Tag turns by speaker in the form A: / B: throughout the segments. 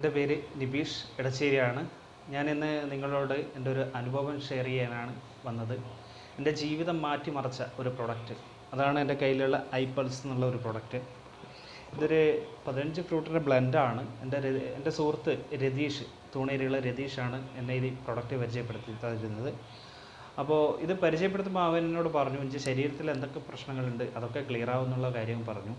A: എന്റെ പേര് നിബീഷ് ഇടച്ചേരിയാണ് ഞാൻ ഇന്ന് നിങ്ങളോട് എന്റെ ഒരു അനുഭവം ഷെയർ ചെയ്യാനാണ് വന്നത്. എന്റെ ജീവിതം മാറ്റിമറിച്ച ഒരു പ്രൊഡക്റ്റ് അതാണ് എന്റെ കയ്യിലുള്ള ഐ പൾസ് എന്നുള്ള ഒരു പ്രൊഡക്റ്റ് ഇതൊരു പതിനഞ്ച് ഫ്രൂട്ടിന്റെ ബ്ലെൻഡാണ് എന്റെ എന്റെ സുഹൃത്ത് രതീഷ് തൂണേരിയുള്ള രതീഷാണ് എന്നെ ഈ പ്രൊഡക്റ്റ് പരിചയപ്പെടുത്തി തരുന്നത് അപ്പോൾ ഇത് പരിചയപ്പെടുത്തുമ്പോൾ അവൻ എന്നോട് പറഞ്ഞു എന്റെ ശരീരത്തിൽ എന്തൊക്കെ പ്രശ്നങ്ങളുണ്ട്? അതൊക്കെ ക്ലിയർ ആവുന്നുള്ള കാര്യം പറഞ്ഞു.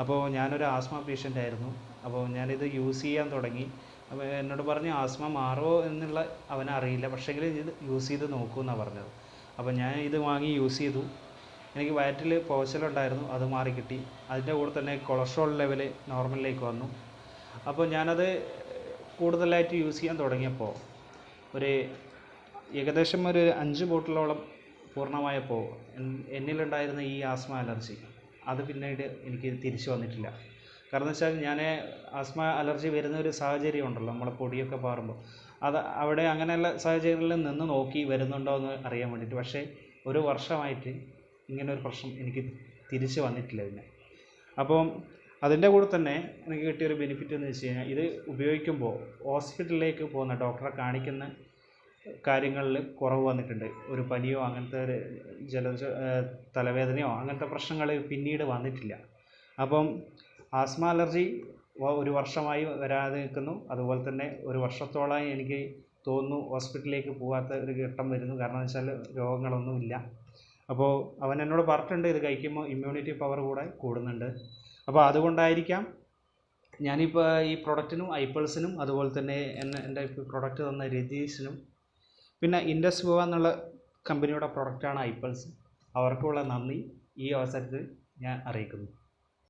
A: അപ്പോൾ ഞാനൊരു ആസ്മ പേഷ്യന്റ് ആയിരുന്നു. അപ്പോൾ ഞാനിത് യൂസ് ചെയ്യാൻ തുടങ്ങി. അപ്പോൾ എന്നോട് പറഞ്ഞു ആസ്മ മാറുമോ എന്നുള്ള അവനറിയില്ല പക്ഷേങ്കിൽ ഇത് യൂസ് ചെയ്ത് നോക്കൂ എന്നാണ് പറഞ്ഞത്. അപ്പോൾ ഞാൻ ഇത് വാങ്ങി യൂസ് ചെയ്തു. എനിക്ക് വയറ്റിൽ പോശലുണ്ടായിരുന്നു അത് മാറി കിട്ടി. അതിന്റെ കൂടെ തന്നെ കൊളസ്ട്രോൾ ലെവൽ നോർമലിലേക്ക് വന്നു. അപ്പോൾ ഞാനത് കൂടുതലായിട്ട് യൂസ് ചെയ്യാൻ തുടങ്ങിയപ്പോൾ ഒരു ഏകദേശം ഒരു അഞ്ച് ബോട്ടിലോളം പൂർണമായപ്പോൾ എന്നിലുണ്ടായിരുന്ന ഈ ആസ്മ അലർജി. അത് പിന്നീട് എനിക്ക് തിരിച്ചു വന്നിട്ടില്ല. കാരണം വെച്ചാൽ ഞാൻ ആസ്മ അലർജി വരുന്ന ഒരു സാഹചര്യം ഉണ്ടല്ലോ നമ്മളെ പൊടിയൊക്കെ പാറുമ്പോൾ. അത് അവിടെ അങ്ങനെയുള്ള സാഹചര്യങ്ങളിൽ നിന്ന് നോക്കി വരുന്നുണ്ടോ എന്ന് അറിയാൻ വേണ്ടിയിട്ട്. പക്ഷേ ഒരു വർഷമായിട്ട് ഇങ്ങനെ ഒരു പ്രശ്നം എനിക്ക് തിരിച്ചു വന്നിട്ടില്ല പിന്നെ. അപ്പം അതിന്റെ കൂടെ തന്നെ എനിക്ക് കിട്ടിയൊരു ബെനിഫിറ്റ് എന്ന് വെച്ച് കഴിഞ്ഞാൽ ഇത് ഉപയോഗിക്കുമ്പോൾ ഹോസ്പിറ്റലിലേക്ക് പോകുന്ന ഡോക്ടറെ കാണിക്കുന്ന കാര്യങ്ങളിൽ കുറവ് വന്നിട്ടുണ്ട്. ഒരു പനിയോ അങ്ങനത്തെ ഒരു ജലദോഷ തലവേദനയോ അങ്ങനത്തെ പ്രശ്നങ്ങൾ പിന്നീട് വന്നിട്ടില്ല. അപ്പം ആസ്മ അലർജി ഒരു വർഷമായി വരാതെ നിൽക്കുന്നു. അതുപോലെ തന്നെ ഒരു വർഷത്തോളമായി എനിക്ക് തോന്നുന്നു ഹോസ്പിറ്റലിലേക്ക് പോകാത്ത ഒരു ഘട്ടം വരുന്നു. കാരണം വെച്ചാൽ രോഗങ്ങളൊന്നുമില്ല അപ്പോൾ അവൻ എന്നോട് പറഞ്ഞിട്ടുണ്ട് ഇത് കഴിക്കുമ്പോൾ ഇമ്മ്യൂണിറ്റി പവർ കൂടെ കൂടുന്നുണ്ട്. അപ്പോൾ അതുകൊണ്ടായിരിക്കാം ഞാനിപ്പോൾ ഈ പ്രൊഡക്റ്റിനും ഐപ്പിൾസിനും അതുപോലെ തന്നെ എന്റെ പ്രൊഡക്റ്റ് തന്ന രതീഷിനും പിന്നെ ഇൻഡസ് ഗോവ എന്നുള്ള കമ്പനിയുടെ പ്രൊഡക്റ്റാണ് ഐപ്പൾസ് അവർക്കുള്ള നന്ദി. ഈ അവസരത്തിൽ ഞാൻ അറിയിക്കുന്നു.